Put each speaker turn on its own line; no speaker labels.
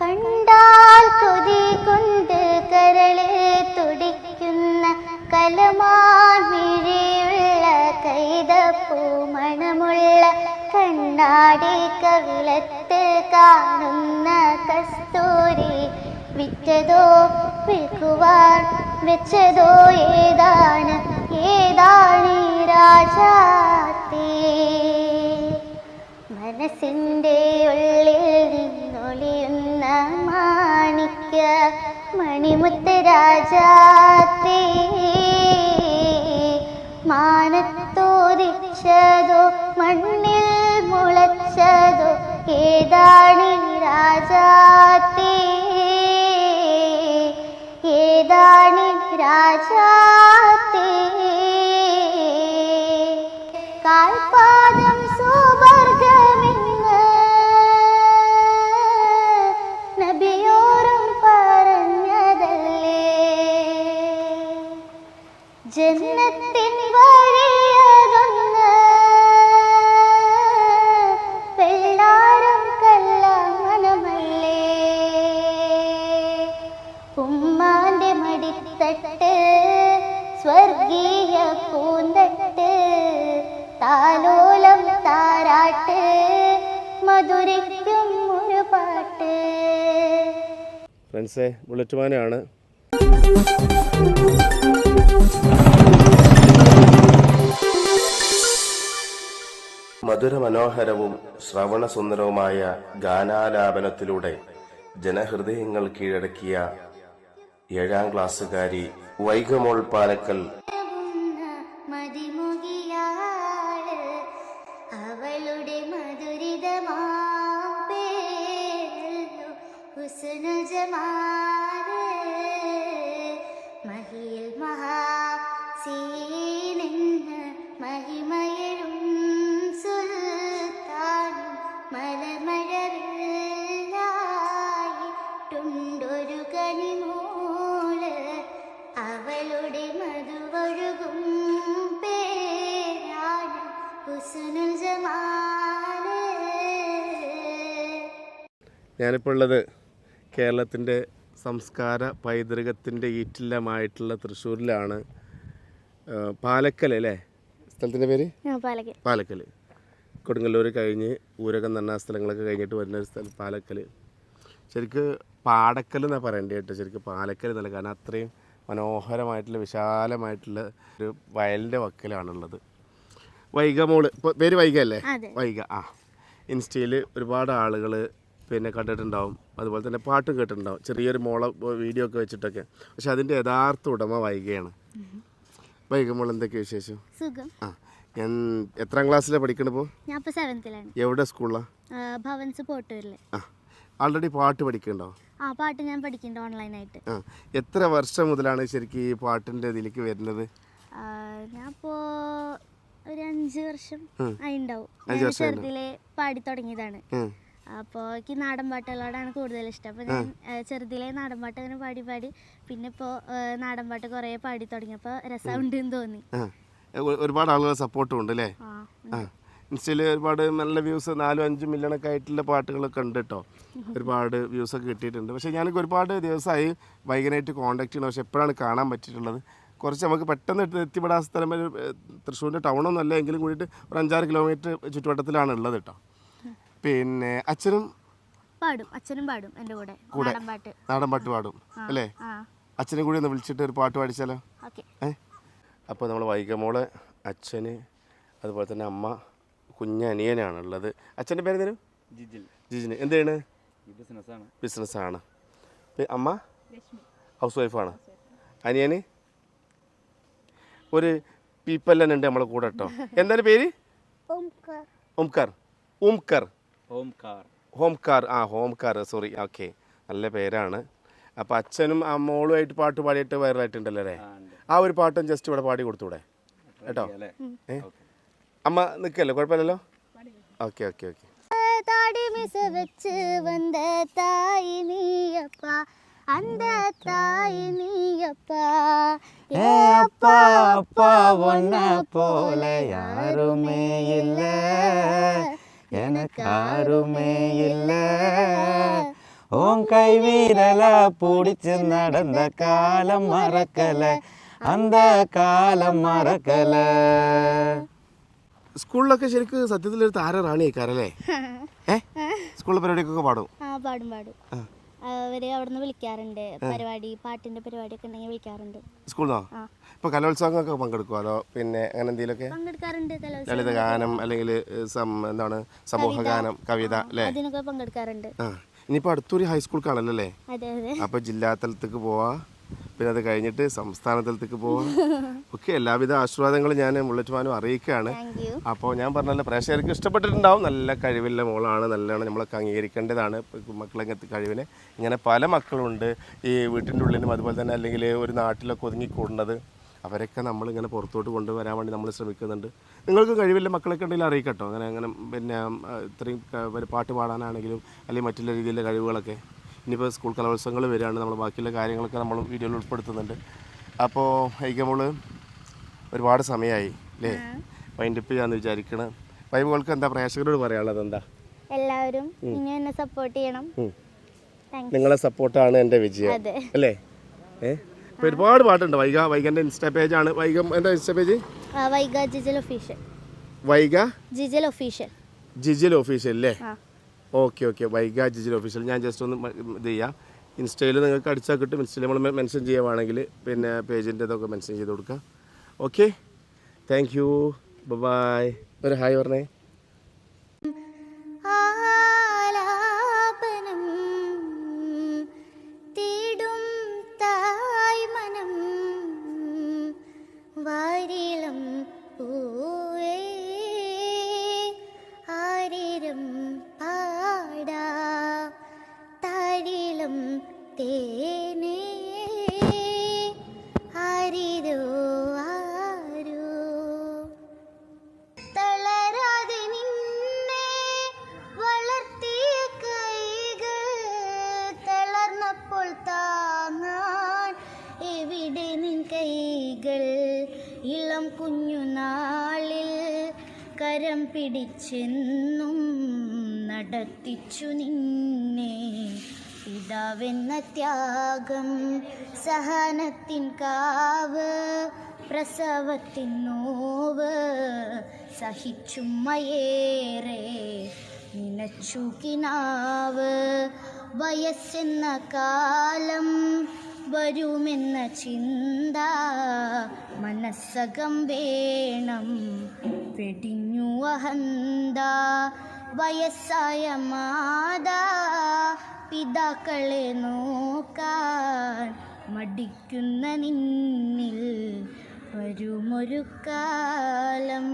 കണ്ടാൽ കൊതി കൊണ്ട് കരൾ തുടിക്കുന്ന കലമാൻ മിഴിയുള്ള കൈതപ്പൂ മണമുള്ള കണ്ണാടി കവിളത്ത് കാണുന്ന കസ്തൂരി വിറ്റതോ വിൽക്കുവാൻ വെച്ചതോ ഏതാണ്? ഏതാണ് രാജാത്തേ? മനസ്സിന്റെ ഉള്ളിൽ മാണിക്യ മണിമുത്ത് രാജാത്തേ മാനത്തോദിച്ചതോ മണ്ണിൽ മുളച്ചതോ ഏതാണ് താലോലം താരാട്ട് മധുരയ്ക്കും ഒരു പാട്ട്.
ഫ്രണ്ട്സേ ബുള്ളറ്റ് മാനാണ്. മധുരമനോഹരവും ശ്രവണസുന്ദരവുമായ ഗാനാലാപനത്തിലൂടെ ജനഹൃദയങ്ങൾ കീഴടക്കിയ ഏഴാം ക്ലാസ്സുകാരി വൈകമോൾ പാലക്കൽ ഞാനിപ്പോൾ ഉള്ളത് കേരളത്തിന്റെ സംസ്കാര പൈതൃകത്തിന്റെ ഈറ്റില്ലമായിട്ടുള്ള തൃശ്ശൂരിലാണ്. പാലക്കൽ അല്ലേ? സ്ഥലത്തിന്റെ പേര്?
പാലക്കൽ
കൊടുങ്ങല്ലൂർ കഴിഞ്ഞ് ഊരകം നന്ന സ്ഥലങ്ങളൊക്കെ കഴിഞ്ഞിട്ട് വരുന്ന ഒരു സ്ഥലം പാലക്കൽ ശരിക്ക് പാടക്കൽ എന്നാണ് പറയേണ്ടത് കേട്ടോ. ശരിക്കും പാലക്കൽ എന്നല്ല കാരണം അത്രയും മനോഹരമായിട്ടുള്ള വിശാലമായിട്ടുള്ള ഒരു വയലിന്റെ വക്കലാണുള്ളത്. വൈഗ മോൾ. ഇപ്പോൾ പേര് വൈഗ അല്ലേ. വൈഗ. ആ. ഇൻസ്റ്റയിൽ ഒരുപാട് ആളുകൾ പിന്നെ കണ്ടിട്ടുണ്ടാവും. അതുപോലെ തന്നെ പാട്ട് കേട്ടിട്ടുണ്ടാവും. ചെറിയൊരു മോള വീഡിയോ ഒക്കെ വെച്ചിട്ടൊക്കെ. പക്ഷെ അതിന്റെ യഥാർത്ഥ ഉടമ വൈഗയാണ് വൈകുമ്പോൾ എന്തൊക്കെ വിശേഷം? ആ ഞാൻ എത്രാം ക്ലാസ്സിലാണ് പഠിക്കണിപ്പോൾ
സെവൻത്തിലാണ്
എവിടെ സ്കൂളിലാണ്
ഭവൻസ് പോട്ടൂരിൽ
ആ ആൾറെഡി പാട്ട് പഠിക്കണ്ടോ?
ആ പാട്ട് ഞാൻ പഠിക്കുന്നുണ്ട് ഓൺലൈനായിട്ട്.
ആ എത്ര വർഷം മുതലാണ് ശരിക്കും ഈ പാട്ടിന്റെ ഇതിലേക്ക് വരുന്നത്?
ഞാൻ ഇപ്പോൾ ഒരു അഞ്ച് വർഷം ആയിണ്ടാവും. ചെറുതിലെ പാടി തുടങ്ങിയതാണ്. അപ്പോൾ എനിക്ക് നാടൻ പാട്ടുകളോടാണ് കൂടുതൽ ഇഷ്ടം. അപ്പോൾ ഞാൻ ചെറുതിലെ നാടൻ പാട്ട് അങ്ങനെ പാടി പാടി പിന്നെ ഇപ്പോൾ നാടൻ പാട്ട് കുറേ പാടി തുടങ്ങിയപ്പോൾ രസമുണ്ട് എന്ന് തോന്നി.
ഒരുപാട് ആളുകൾ സപ്പോർട്ടും ഉണ്ട് അല്ലേ? ഇൻസ്റ്റയിൽ ഒരുപാട് നല്ല വ്യൂസ് നാലും അഞ്ചും മില്യണൊക്കെ ആയിട്ടുള്ള പാട്ടുകളൊക്കെ ഉണ്ട് കേട്ടോ. ഒരുപാട് വ്യൂസ് ഒക്കെ കിട്ടിയിട്ടുണ്ട്. പക്ഷേ ഞാനൊക്കെ ഒരുപാട് ദിവസമായി വൈകുന്നേരമായിട്ട് കോൺടാക്ട് ചെയ്യണം. പക്ഷേ എപ്പോഴാണ് കാണാൻ പറ്റിയിട്ടുള്ളത്? കുറച്ച് നമുക്ക് പെട്ടെന്ന് എത്തി- എത്തിപ്പെടാൻ സ്ഥലം തൃശ്ശൂരിന്റെ ടൗണൊന്നും അല്ല. എങ്കിലും കൂടിയിട്ട് ഒരു അഞ്ചാറ് കിലോമീറ്റർ ചുറ്റുവട്ടത്തിലാണ് ഉള്ളത് കേട്ടോ. പിന്നെ അച്ഛനും
പാടും. അച്ഛനും പാടും എന്റെ കൂടെ.
കൂടെ.
നാടൻ പാട്ട്.
നാടൻ പാട്ട് പാടും. അല്ലേ? അച്ഛനെ കൂടി ഒന്ന് വിളിച്ചിട്ട് ഒരു പാട്ട് പാടിച്ചാലോ?
ഓക്കെ.
ഏ? അപ്പോൾ നമ്മൾ വൈകമോൾ അച്ഛന് അതുപോലെ തന്നെ അമ്മ കുഞ്ഞനിയനാണുള്ളത് അച്ഛന്റെ പേര് തരും
ജിജിൽ
ജിജിന്. എന്താണ്?
ബിസിനസ്സാണ്.
ബിസിനസ്സാണ്. അമ്മ? ഹൗസ് വൈഫാണ്. അനിയന്? ഒരു പീപ്പല്ലൻ ഉണ്ട് നമ്മളെ കൂടെ കേട്ടോ. എന്താണ് പേര്? ഓംകാർ. ഓംകാർ.
ഓംകാർ
ഹോംകാർ ആ ഹോംകാർ സോറി ഓക്കെ നല്ല പേരാണ് അപ്പോൾ അച്ഛനും അമ്മോളുമായിട്ട് പാട്ട് പാടിയിട്ട് വൈറലായിട്ടുണ്ടല്ലോ അല്ലേ
ആ ഉണ്ട്
ആ ഒരു പാട്ടും ജസ്റ്റ് ഇവിടെ പാടി കൊടുത്തൂടെ കേട്ടോ
അല്ലേ
ഏ അമ്മ നിൽക്കല്ലോ കുഴപ്പമില്ലല്ലോ ഓക്കെ ഓക്കെ ഓക്കെ
தாடி மிச வச்சு வந்த தாய் நீயப்பா அந்த தாய் நீயப்பா
ஏ அப்பா அப்பா ஒன்ன போல யாருமே இல்ல எனக்கு யாருமே இல்ல ഓം കൈവീരല പൊടിച്ച് നടന്ന കാലം മറക്കല അന്ത കാലം മറക്കല
സ്കൂളിലൊക്കെ ശരിക്കും സത്യത്തിൽ ഒരു താര റാണി ആയിക്കാരല്ലേ ഏ സ്കൂളിലെ പരിപാടിക്കൊക്കെ പാടും
ആ പാടും പാടും അവർ അവിടുന്ന് വിളിക്കാറുണ്ട്. പരിപാടി പാട്ടിന്റെ പരിപാടി ഒക്കെ ഉണ്ടെങ്കിൽ വിളിക്കാറുണ്ട്. സ്കൂളിലോ?
ഇപ്പൊ കലോത്സവങ്ങളൊക്കെ പങ്കെടുക്കുമോ അതോ പിന്നെ അങ്ങനെ എന്തെങ്കിലുമൊക്കെ?
പങ്കെടുക്കാറുണ്ട്
ലളിത ഗാനം അല്ലെങ്കിൽ എന്താണ് സമൂഹ ഗാനം കവിത അല്ലേ?
അതിനൊക്കെ പങ്കെടുക്കാറുണ്ട്.
ആ. ഇനിയിപ്പോൾ അടുത്തൊരു ഹൈസ്കൂൾ അല്ലേ അപ്പൊ ജില്ലാ തലത്തേക്ക് പോവാ. പിന്നെ അത് കഴിഞ്ഞിട്ട് സംസ്ഥാന തലത്തേക്ക് പോവാം. ഒക്കെ എല്ലാവിധ ആശീർവാദങ്ങളും ഞാൻ മുള്ളറ്റുമാനും അറിയിക്കുകയാണ്. അപ്പോൾ ഞാൻ പറഞ്ഞല്ലോ പ്രേക്ഷകർക്ക് ഇഷ്ടപ്പെട്ടിട്ടുണ്ടാവും. നല്ല കഴിവുള്ള മോളാണ് നല്ലോണം നമ്മളൊക്കെ അംഗീകരിക്കേണ്ടതാണ് മക്കളെ കഴിവിനെ. ഇങ്ങനെ പല മക്കളുണ്ട് ഈ വീട്ടിന്റെ ഉള്ളിലും അതുപോലെ തന്നെ അല്ലെങ്കിൽ ഒരു നാട്ടിലൊക്കെ ഒതുങ്ങിക്കൂടുന്നത് അവരൊക്കെ നമ്മളിങ്ങനെ പുറത്തോട്ട് കൊണ്ടുവരാൻ വേണ്ടി നമ്മൾ ശ്രമിക്കുന്നുണ്ട്. നിങ്ങൾക്ക് കഴിവില്ല മക്കളൊക്കെ ഉണ്ടെങ്കിൽ അറിയിക്കട്ടോ. അങ്ങനെ അങ്ങനെ പിന്നെ ഇത്രയും പാട്ട് പാടാനാണെങ്കിലും അല്ലെങ്കിൽ മറ്റുള്ള രീതിയിലുള്ള കഴിവുകളൊക്കെ. ഇനിയിപ്പോൾ സ്കൂൾ കലോത്സവങ്ങൾ വരികയാണ്. നമ്മൾ ബാക്കിയുള്ള കാര്യങ്ങളൊക്കെ നമ്മൾ വീഡിയോയിൽ ഉൾപ്പെടുത്തുന്നുണ്ട്. അപ്പോൾ ഐക്യമോൾ ഒരുപാട് സമയമായി അല്ലേ വൈൻഡപ്പ് ചെയ്യാന്ന് വിചാരിക്കണം. വൈബുകൾക്ക് എന്താ? പ്രേക്ഷകരോട് പറയാനുള്ളത് എന്താ?
എല്ലാവരും ഇനി എന്നെ സപ്പോർട്ട് ചെയ്യണം.
നിങ്ങളെ സപ്പോർട്ടാണ് എന്റെ വിജയം അല്ലേ? ഏ? ഇപ്പോൾ ഒരുപാട് പാട്ടുണ്ട്. വൈഗ വൈഗന്റെ ഇൻസ്റ്റാ പേജ് ആണ്. വൈഗ എന്താ insta
page Vaiga Jijal official
Vaiga
Jijal official
Jijal official അല്ലേ okay okay Vaiga Jijil official ഞാൻ ജസ്റ്റ് ഒന്ന് ഇത് ചെയ്യാം. ഇൻസ്റ്റയിൽ നിങ്ങൾക്ക് അടിച്ചാൽ കിട്ടും. ഇൻസ്റ്റയിൽ നമ്മൾ മെൻഷൻ ചെയ്യുവാണെങ്കിൽ പിന്നെ പേജിന്റെ ഇതൊക്കെ മെൻഷൻ ചെയ്ത് കൊടുക്കാം. ഓക്കെ താങ്ക് യു ബൈ ഒരു ഹായ് പറഞ്ഞേ.
കരം പിടിച്ചെന്നും നടത്തിച്ചു നിന്നെ. പിതാവെന്ന ത്യാഗം സഹനത്തിൻ കാവ് പ്രസവത്തിൻ നോവ് സഹിച്ചുമ്മയേറെ നിനച്ചു കിനാവ്. വയസ്സെന്ന കാലം വരുമെന്ന ചിന്ത മനസ്സകം വേണം. വെടിഞ്ഞു അഹന്ത വയസ്സായ മാതാ പിതാക്കളെ നോക്കാൻ മടിക്കുന്ന നിന്നിൽ വരുമൊരു കാലം.